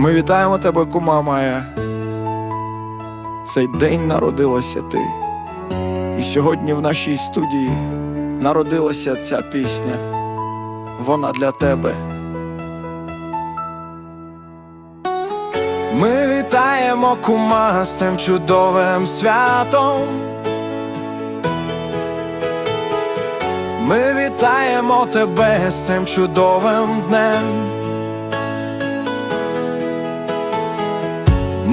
Ми вітаємо тебе, кума Майя. Цей день народилася ти. І сьогодні в нашій студії народилася ця пісня. Вона для тебе. Ми вітаємо кума з цим чудовим святом. Ми вітаємо тебе з цим чудовим днем.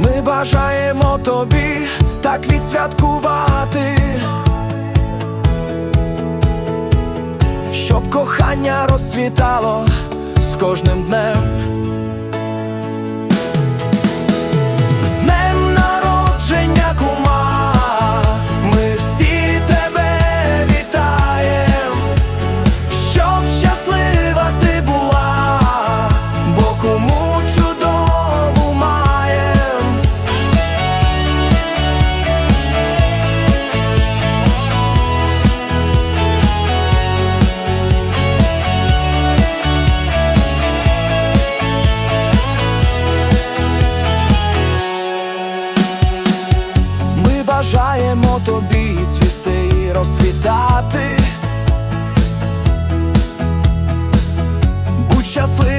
Ми бажаємо тобі так відсвяткувати, щоб кохання розцвітало з кожним днем. Бажаємо тобі цвісти і розцвітати. Будь завжди